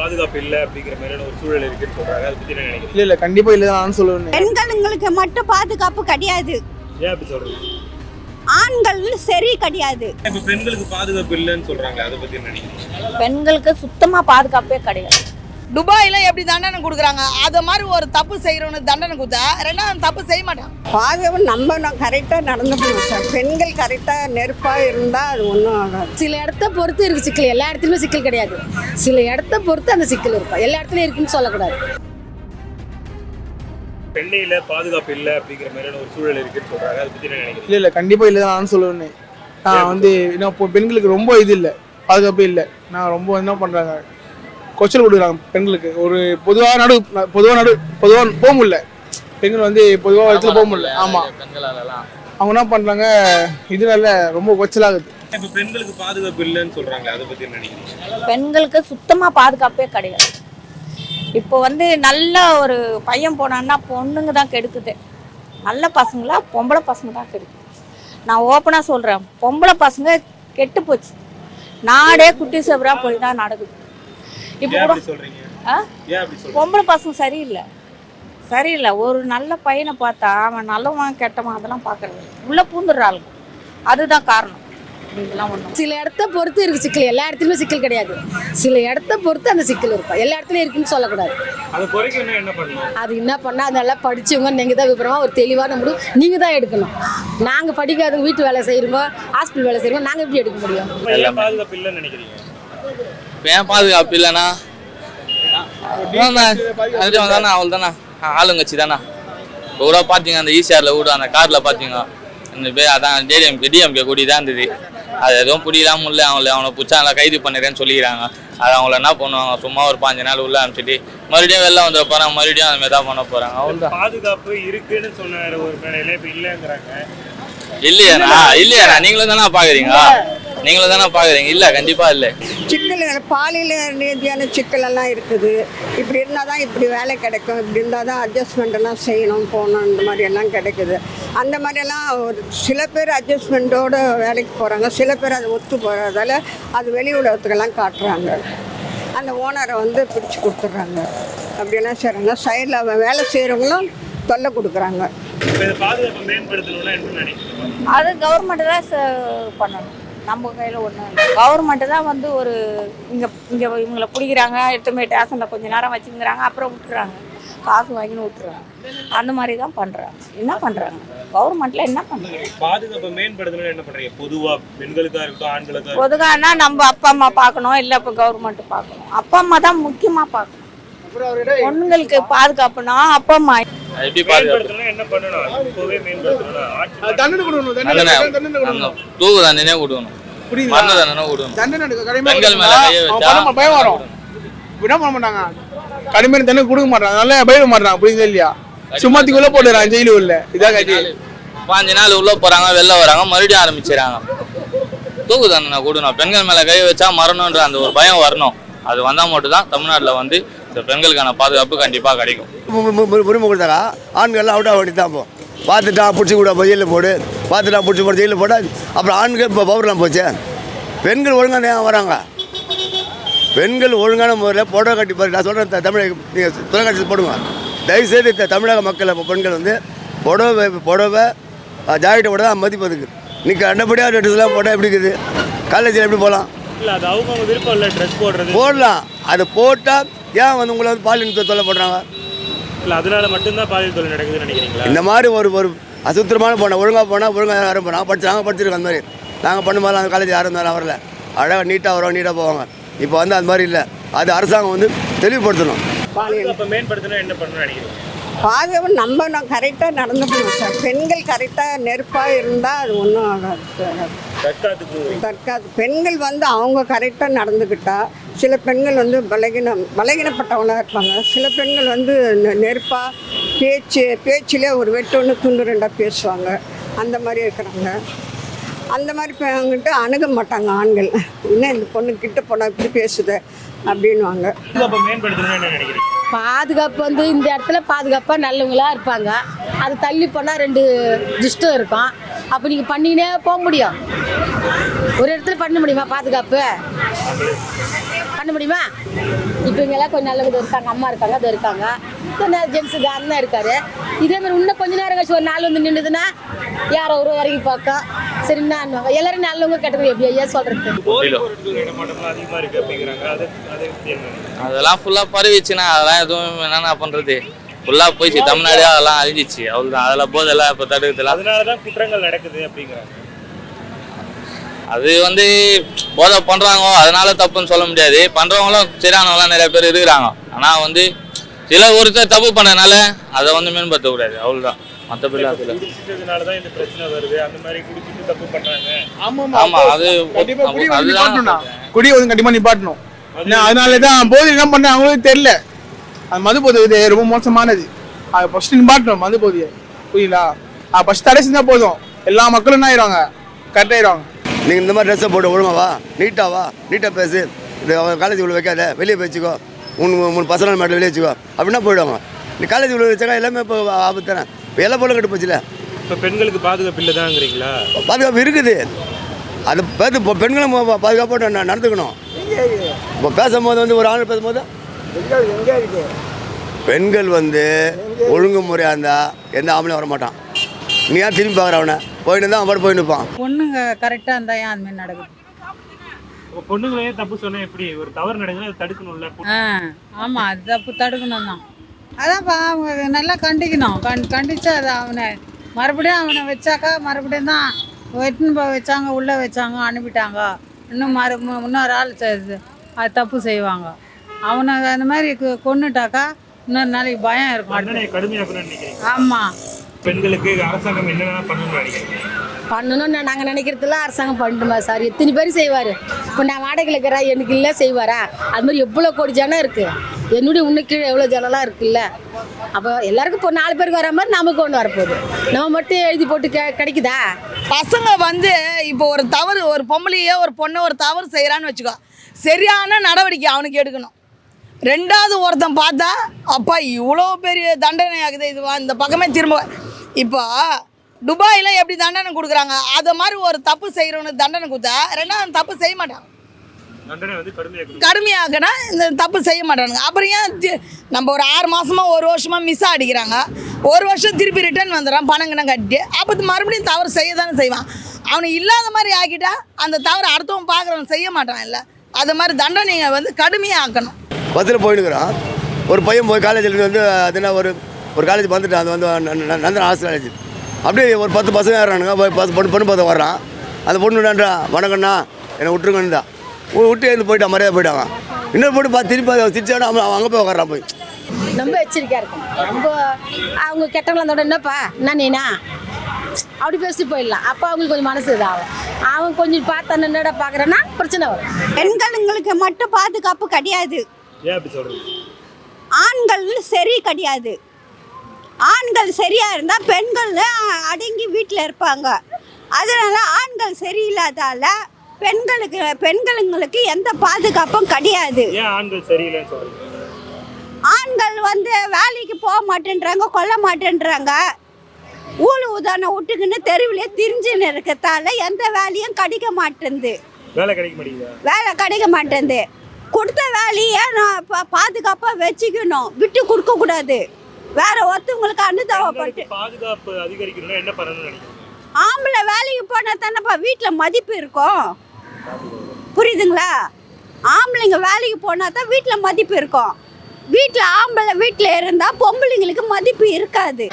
பாதுகாப்பு இல்ல அப்படிங்கிற மாதிரியான ஒரு சூழல் இருக்குன்னு சொல்றாங்க. அதை பத்தி என்ன நினைக்கிறீங்க? இல்லை இல்லை கண்டிப்பாக இல்லை நான் சொல்லுவேன் பெண்களுங்களுக்கு மட்டும் பாதுகாப்பு கிடையாது. ஏன் அப்படி சொல்றீங்க? ஆண்கள் சரி கிடையாது. இப்ப பெண்களுக்கு பாதுகாப்பு இல்லைன்னு சொல்றாங்க. அதை பத்தி என்ன நினைக்கிறீங்க? பெண்களுக்கு சுத்தமாக பாதுகாப்பே கிடையாது. துபாயில எப்படி தண்டனை கொடுக்குறாங்க? அது மாதிரி ஒரு தப்பு செய்யறவனுக்கு தண்டனை கொடுத்தா ரெண்டாவது தப்பு செய்ய மாட்டான். பாதுகாப்பு நம்ம கரெக்டாக நடந்துக்கணும் சார். பெண்கள் கரெக்டாக நெருப்பாக இருந்தால் அது ஒன்றும் சில இடத்த பொறுத்து இருக்கு சிக்கல். எல்லா இடத்துலையுமே சிக்கல் கிடையாது. சில இடத்த பொறுத்து அந்த சிக்கல் இருக்கும் எல்லா இடத்துலையும் இருக்குன்னு சொல்லக்கூடாது. பெண்ணையில பாதுகாப்பு இல்ல அப்படிங்கிற மாதிரியான ஒரு சூழல் இருக்குன்னு சொல்றாங்க. அதை என்ன நினைக்கிறீங்க? இல்லை இல்லை கண்டிப்பாக இல்லை. தான் நான் சொல்லுவேன். நான் வந்து இன்னும் இப்போ பெண்களுக்கு ரொம்ப இது இல்லை. பாதுகாப்பு இல்லை. நான் ரொம்ப என்ன பண்ணுறாங்க கொச்சல் கொடுக்குறாங்க பெண்களுக்கு. ஒரு பொதுவாக நடு பொதுவாக நடு பொதுவாக போக முடியல. பெண்கள் வந்து பொதுவாக இடத்துல போக முடியல. ஆமாம் அவங்க என்ன பண்ணுறாங்க இதனால ரொம்ப கொச்சலாகுது. இப்ப பெண்களுக்கு பாதுகாப்பு இல்லைன்னு சொல்றாங்க. அதை பத்தி என்ன நினைக்கிறீங்க? பெண்களுக்கு சுத்தமாக பாதுகாப்பே கிடையாது. இப்போ வந்து நல்ல ஒரு பையன் போனான்னா பொண்ணுங்க தான் கெடுக்குது. நல்ல பசங்களா பொம்பளை பசங்க தான் கெடுக்குது. நான் ஓப்பனாக சொல்கிறேன் பொம்பளை பசங்க கெட்டு போச்சு. நாடே குட்டி செவரா போய் தான் நடக்குது. இப்போ சொல்றீங்க? ஆ? ஏன் அப்படி சொல்றீங்க? பொம்பளை பசங்க சரியில்லை. சரியில்லை. ஒரு நல்ல பையனை பார்த்தா அவன் நல்லவன் கெட்டவன் அதெல்லாம் பார்க்கறது உள்ளே பூந்துடுறாளுங்க அதுதான் காரணம். சில இடத்த பொறுத்து இருக்கு சிக்கல். எல்லா இடத்துலையுமே சிக்கல் கிடையாது. சில இடத்த பொறுத்து அந்த சிக்கல் இருக்கும். எல்லா இடத்துலையும் இருக்குன்னு சொல்லக்கூடாது. அதை என்ன பண்ணணும்? அது என்ன பண்ணால் அது நல்லா படிச்சவங்க நீங்கள் தான் விவரமா ஒரு தெளிவான முடிவு. நீங்கள் தான் எடுக்கணும். நாங்கள் படிக்காதவங்க வீட்டு வேலை செய்கிறோங்க ஹாஸ்பிட்டல் வேலை செய்கிறோங்க நாங்கள் எப்படி எடுக்க முடியும்? ஏன் பாதுகாப்பு இல்லைண்ணா? தானே. அவள் தானே ஆளுங்கட்சி தானே. கூட பார்த்தீங்க அந்த ஈசிஆரில் கூட அந்த காரில் பார்த்தீங்க இந்த பேர் அதான் டிஎம்கே டிஎம்கே கூடி தான் இருந்தது. அது எதுவும் பிடிக்கலாம் முடியல அவங்கள அவனை பிடிச்சா நல்லா கைது பண்ணிடுறேன்னு சொல்லிக்கிறாங்க. அது அவங்கள என்ன பண்ணுவாங்க? சும்மா ஒரு பாஞ்சு நாள் உள்ள அனுப்பிச்சிட்டு மறுபடியும் வெளில வந்துட போகிறாங்க மறுபடியும் அந்த மாதிரி தான் பண்ண போகிறாங்க அவ்வளோதான் பாதுகாப்பு இருக்குன்னு சொன்ன ஒரு மேடையில இப்ப இல்லைங்கிறாங்க. இல்லையாண்ணா? இல்லையாண்ணா? நீங்களும் தானே பார்க்குறீங்க நீங்களும் தானே பார்க்குறீங்க? இல்லை கண்டிப்பாக இல்லை. சிக்கல் பாலியல் ரீதியான சிக்கல் எல்லாம் இருக்குது. இப்படி இருந்தால் தான் இப்படி வேலை கிடைக்கும். இப்படி இருந்தால் தான் அட்ஜஸ்ட்மெண்ட் எல்லாம் செய்யணும் போகணும் இந்த மாதிரி எல்லாம் கிடைக்குது. அந்த மாதிரியெல்லாம் ஒரு சில பேர் அட்ஜஸ்ட்மெண்ட்டோட வேலைக்கு போகிறாங்க சில பேர் அதை ஒத்து போகிறதால அது வெளி உலகத்துக்கெல்லாம் காட்டுறாங்க. அந்த ஓனரை வந்து பிடிச்சி கொடுத்துட்றாங்க. அப்படியெல்லாம் செய்கிறாங்க சைடில் வேலை செய்கிறவங்களும் தொல்லை கொடுக்குறாங்க. அது கவர்மெண்ட் தான் ச- பண்ணணும். நம்ம கையில் ஒன்றும் இல்லை. கவர்மெண்ட்டு தான் வந்து ஒரு இங்கே இங்கே இவங்களை பிடிக்கிறாங்க எடுத்து போய் ஸ்டேஷனில் கொஞ்ச நேரம் வச்சுங்கிறாங்க அப்புறம் விட்டுறாங்க. காசு வாங்கின்னு விட்டுறாங்க. அந்த மாதிரி தான் பண்ணுறாங்க என்ன பண்ணுறாங்க கவர்மெண்ட்டில் என்ன பண்ணுறாங்க பாதுகாப்பை மேம்படுத்தணும்னு என்ன பண்றீங்க? பொதுவா பெண்களுக்கா இருக்கட்டும் ஆண்களுக்கா பொதுவானா நம்ம அப்பா அம்மா பார்க்கணும் இல்லை இப்போ கவர்மெண்ட் பார்க்கணும். அப்பா அம்மா தான் முக்கியமாக பார்க்கணும். பொண்ணுங்களுக்கு பாதுகாப்புனா அப்பா அம்மா. எப்படி பாதுகாப்பு? தண்டனை கொடுக்கணும் தண்டனை கொடுக்கணும். புரியுதா தண்டனை விடணும் தண்டனை எடுக்க கடுமையா பெண்கள் மேல கொடுத்தா கையை அவன் வச்சா பண்ண பயம் வரும். விட பண்ண மாட்டாங்க. கடுமையான தண்டனை கொடுக்க மாட்டாங்க. அதனால பயப்பட மாட்டாங்க. புரியுதா இல்லையா? சும்மாத்திக்குள்ள போட்டுறான் ஜெயிலு உள்ள. இதான் கட்சி பாஞ்சு நாள் உள்ள போறாங்க. வெளில வராங்க. மறுபடியும் ஆரம்பிச்சிடறாங்க தூக்கு தண்டனை கொடுக்கணும். பெண்கள் மேல கை வச்சா மரணன்ற அந்த ஒரு பயம் வரணும். அது வந்தா மட்டும் தான் தமிழ்நாட்டுல வந்து இந்த பெண்களுக்கான பாதுகாப்பு கண்டிப்பா கிடைக்கும். உரிமை கொடுத்தாரா? ஆண்கள்லாம் அவுட் ஆக தான் போ. பார்த்துட்டா பிடிச்சி கூட போய் ஜெயிலில் போடு. பார்த்துட்டா பிடிச்சி போட ஜெயிலில் போட. அப்புறம் ஆண்கள் இப்போ பவர்லாம் போச்சு? பெண்கள் ஒழுங்காக ஏன் வராங்க. பெண்கள் ஒழுங்கான முறையில் புடவை கட்டி பாரு. நான் சொல்கிறேன் தமிழக நீங்கள் தொலைக்காட்சியில் போடுங்க. தயவுசெய்து இந்த தமிழக மக்கள் இப்போ பெண்கள் வந்து புடவை புடவை ஜாக்கெட்டை போட தான் மதிப்பு அதுக்கு நீங்கள் அண்டபடியாக ட்ரெஸ்லாம் போட்டால் எப்படி இருக்குது? காலேஜில் எப்படி போகலாம்? இல்ல அது அவங்க அவங்க விருப்பம் இல்ல ட்ரெஸ் போடுறது. போடலாம். அதை போட்டால் ஏன் வந்து உங்களை வந்து பாலியல் தொல்லை போடுறாங்க? இல்ல அதனால மட்டும்தான் பாலியல் தொழில் நடக்குதுன்னு நினைக்கிறீங்களா? இந்த மாதிரி ஒரு ஒரு அசுத்தமான போனால் ஒழுங்காக போனால் ஒழுங்காக யாரும் போனால் படிச்சு நாங்கள் படிச்சிருக்கோம் அந்த மாதிரி. நாங்கள் பண்ணும் போது அந்த காலேஜ் யாரும் இருந்தாலும் வரல. அழகாக நீட்டாக வருவாங்க நீட்டாக போவாங்க. இப்போ வந்து அந்த மாதிரி இல்லை. அது அரசாங்கம் வந்து தெளிவுபடுத்தணும். பாதுகாப்பை மேம்படுத்தணும் என்ன பண்ணணும்னு நினைக்கிறீங்க? பாதுகாப்பு நம்ம கரெக்டாக நடந்துக்கணும் சார். பெண்கள் கரெக்டாக நெருப்பாக இருந்தால் அது ஒன்றும் ஆகாது தற்காத்து பெண்கள் வந்து அவங்க கரெக்டாக நடந்துக்கிட்டா சில பெண்கள் வந்து பலகீனம் பலகீனப்பட்டவங்களாக இருப்பாங்க சில பெண்கள் வந்து நெ- நெருப்பா பேச்சு பேச்சிலே ஒரு வெட்டு ஒன்று துண்டு ரெண்டாக பேசுவாங்க. அந்த மாதிரி இருக்கிறாங்க. அந்த மாதிரி அவங்ககிட்ட அணுக மாட்டாங்க ஆண்கள். என்ன இந்த பொண்ணு கிட்ட போனால் இப்படி பேசுது அப்படின்வாங்க பாதுகாப்பை மேம்படுத்தணும்னு என்ன நினைக்கிறீங்க? பாதுகாப்பு வந்து இந்த இடத்துல பாதுகாப்பாக நல்லவங்களா இருப்பாங்க. அது தள்ளி போனால் ரெண்டு துஷ்டம் இருக்கும். அப்போ நீங்கள் பண்ணினே போக முடியும். ஒரு இடத்துல பண்ண முடியுமா பாதுகாப்பு? பண்ண முடியுமா? இப்போ இங்கெல்லாம் கொஞ்சம் நல்லவங்க இருக்காங்க அம்மா இருக்காங்க அது இருக்காங்க. கொஞ்சம் ஜென்ஸு அண்ணன் இருக்காரு. இதே மாதிரி இன்னும் கொஞ்ச நேரம் கழிச்சு ஒரு நாள் வந்து நின்றுதுன்னா யாரோ ஒரு வரைக்கும் பார்க்க சரி என்ன எல்லாரும் நல்லவங்க கெட்டது எப்படி? ஐயா சொல்றது என்ன? அதெல்லாம் ஃபுல்லாக பரவிச்சுன்னா அதெல்லாம் எதுவும் என்னென்ன பண்ணுறது ஃபுல்லாக போயிடுச்சு. தமிழ்நாடு அதெல்லாம் அழிஞ்சிச்சு. அவ்வளோதான் அதில் போதெல்லாம் இப்போ தடுக்கிறதுலாம் அதனாலதான் குற்றங்கள் நடக்குது அப்படிங்கிறாங்க. அது வந்து போதை பண்ணுறாங்க அதனால தப்புன்னு சொல்ல முடியாது. பண்ணுறவங்களும் சரியானவங்களாம் நிறைய பேர் இருக்கிறாங்க. ஆனால் வந்து சில ஒருத்தர் தப்பு பண்ணனால அதை வந்து மேம்படுத்தக்கூடாது. அவ்வளோதான் மற்றபடி அதில். குடிச்சிட்டதுனாலதான் இந்த பிரச்சனை வருது. அந்த மாதிரி குடிச்சிட்டு தப்பு பண்றாங்க. ஆமா ஆமா, அது- கண்டிப்பா குடி வந்து அதுதான் நிப்பாட்டணும்டா சொல்றேன். குடி வந்து கண்டிப்பா நிப்பாட்டணும். அதனால தான் போதை என்ன பண்ண அவங்களுக்கு தெரியல. அது மது போதை ரொம்ப மோசமானது. அது ஃபர்ஸ்ட் நிப்பாட்டணும் மது போதையை. புரியுங்களா ஃபர்ஸ்ட் தடை செஞ்சா போதும். எல்லா மக்களும் என்ன ஆயிடுவாங்க? கரெக்ட் ஆயிடுவாங்க. நீங்கள் இந்த மாதிரி ட்ரெஸ்ஸை போட்டு ஒழுங்கா வா நீட்டாக வா நீட்டாக பேசு. இந்த காலேஜ் உள்ள வைக்காத வெளியே வச்சுக்கோ மூணு மூணு பசங்க மட்டும் வெளியே வச்சுக்கோ. அப்படின்னா போயிடுவாங்க. நீ காலேஜ் உள்ள வச்சாக்கா எல்லாமே இப்போ ஆபத்து தானே? இப்போ எல்லா பொருளும் கட்டு போச்சுல. இப்ப பெண்களுக்கு பாதுகாப்பு இல்லதாங்கிறீங்களா? பாதுகாப்பு இருக்குது. அது பார்த்து இப்போ பெண்களும் பாதுகாப்போட நடந்துக்கணும். இப்போ பேசும்போது வந்து ஒரு ஆள் பேசும்போது? பெண்கள் வந்து ஒழுங்குமுறையாக இருந்தால் எந்த ஆம்பளையும் வர மாட்டான் நீ ஏன் திரும்பி பார்க்குற அவனை? போயிட்டு அவன் பாட்டு போய் நிற்பான் பொண்ணுங்க கரெக்டாக இருந்தால் ஏன் அதுமாரி நடக்குது? பொண்ணுங்களே தப்பு சொன்னா எப்படி? ஒரு தவறு நடக்குதுன்னா அதை தடுக்கணும்ல? ஆ ஆமாம் அது தப்பு தடுக்கணும் தான் அதான்ப்பா அவங்க நல்லா கண்டிக்கணும். கண் கண்டிச்சு அதை அவனை மறுபடியும் அவனை வச்சாக்கா மறுபடியும் தான் வெட்டுன்னு போய் வச்சாங்க உள்ளே வச்சாங்க அனுப்பிட்டாங்க. இன்னும் மறு இன்னொரு ஆள் அது தப்பு செய்வாங்க. அவனை அந்த மாதிரி கொ- கொன்னுட்டாக்கா இன்னொரு நாளைக்கு பயம் இருக்கும் தண்டனை கடுமையாக்கணும்னு நினைக்கிறீங்க? ஆமா. பெண்களுக்கு அரசாங்கம் என்னென்ன பண்ணணும்னு நினைக்கிறீங்க? பண்ணணும்னு நாங்கள் நினைக்கிறதுல அரசாங்கம் பண்ணணுமா சார்? எத்தனை பேர் செய்வார்? இப்போ நான் வாடகையில் இருக்கிறா எனக்கு இல்லை செய்வாரா? அது மாதிரி எவ்வளோ கோடி ஜனம் இருக்குது என்னுடைய உன்னை கீழே எவ்வளோ ஜனம்லாம் இருக்குல்ல? அப்போ எல்லாருக்கும் இப்போ நாலு பேருக்கு வர மாதிரி நமக்கு ஒன்று வரப்போகுது. நம்ம மட்டும் எழுதி போட்டு கெ கிடைக்குதா? பசங்க வந்து இப்போ ஒரு தவறு ஒரு பொம்பளையோ ஒரு பொண்ணு ஒரு தவறு செய்கிறான்னு வச்சுக்கோ சரியான நடவடிக்கை அவனுக்கு எடுக்கணும். ரெண்டாவது ஒருத்தன் பார்த்தா அப்பா இவ்வளோ பெரிய தண்டனை ஆகுது இது வா- இந்த பக்கமே திரும்ப இப்போ துபாயில் எப்படி தண்டனை கொடுக்குறாங்க? அது மாதிரி ஒரு தப்பு செய்கிறவனுக்கு தண்டனை கொடுத்தா ரெண்டாவது தப்பு செய்ய மாட்டான். கடுமையாகனா இந்த தப்பு செய்ய மாட்டானுங்க. அப்புறம் ஏன் நம்ம ஒரு ஆறு மாசமா ஒரு வருஷமா மிஸ் அடிக்கிறாங்க ஒரு வருஷம் திருப்பி ரிட்டர்ன் வந்துடுறான் பணங்கன கட்டி. அப்போ மறுபடியும் தவறு செய்ய தானே செய்வான். அவனை இல்லாத மாதிரி ஆக்கிட்டா அந்த தவறு அடுத்தவன் பார்க்குறவன் செய்ய மாட்டான் இல்லை. அது மாதிரி தண்டனையை வந்து கடுமையாக ஆக்கணும் பஸ்ஸில் போயினுக்கிறான் ஒரு பையன் போய் காலேஜில் வந்து அது என்ன ஒரு ஒரு காலேஜ் வந்துட்டான் அது வந்து நந்தன் ஆர்ட்ஸ் காலேஜ் அப்படியே ஒரு பத்து பசங்க ஏறானுங்க போய் பஸ் பொண்ணு பொண்ணு பார்த்து வர்றான். அந்த பொண்ணு என்னன்றா வணக்கண்ணா என்னை விட்டுருங்கன்னு விட்டு எழுந்து போயிட்டான் மரியாதை போயிட்டாங்க. இன்னொரு பொண்ணு பார்த்து திருப்பி அதை சிரிச்சானா அவன் அங்கே போய் உட்காரான் போய். ரொம்ப எச்சரிக்கையாக இருக்கும் ரொம்ப அவங்க கெட்டவங்கள இருந்தோட என்னப்பா? என்ன நீனா? அப்படி பேசிட்டு போயிடலாம். அப்போ அவங்களுக்கு கொஞ்சம் மனசு இதாகும். அவன் கொஞ்சம் பார்த்தா என்னடா பார்க்குறேன்னா? பிரச்சனை வரும். பெண்களுங்களுக்கு மட்டும் பாதுகாப்பு கிடையாது. ஆண்கள் சரி கிடையாது. ஆண்கள் சரியா இருந்தா பெண்கள் அடங்கி வீட்டில் இருப்பாங்க. அதனால ஆண்கள் சரியில்லாதால பெண்களுக்கு பெண்களுங்களுக்கு எந்த பாதுகாப்பும் கிடையாது. ஆண்கள் வந்து வேலைக்கு போக மாட்டேன்றாங்க கொல்ல மாட்டேன்றாங்க. ஊழு உதான விட்டுக்குன்னு தெருவிலே திரிஞ்சுன்னு இருக்கத்தால எந்த வேலையும் கிடைக்க மாட்டேங்குது வேலை கிடைக்க மாட்டேங்குதா? வேலை கிடைக்க மாட்டேங்குது கொடுத்த வேலையை நான் பாதுகாப்பாக வச்சுக்கணும். விட்டு கொடுக்கக்கூடாது வேற ஒருத்தவங்களுக்கு அனுதாபப்பட்டு பாதுகாப்பு அதிகரிக்கணும்னா என்ன பண்ணணும்னு ஆம்பளை வேலைக்கு போனால் தானேப்பா வீட்டில் மதிப்பு இருக்கும். புரியுதுங்களா? ஆம்பளைங்க வேலைக்கு போனால் தான் வீட்டில் மதிப்பு இருக்கும். வீட்டில் ஆம்பளை வீட்டில் இருந்தால் பொம்பளைங்களுக்கு மதிப்பு இருக்காது.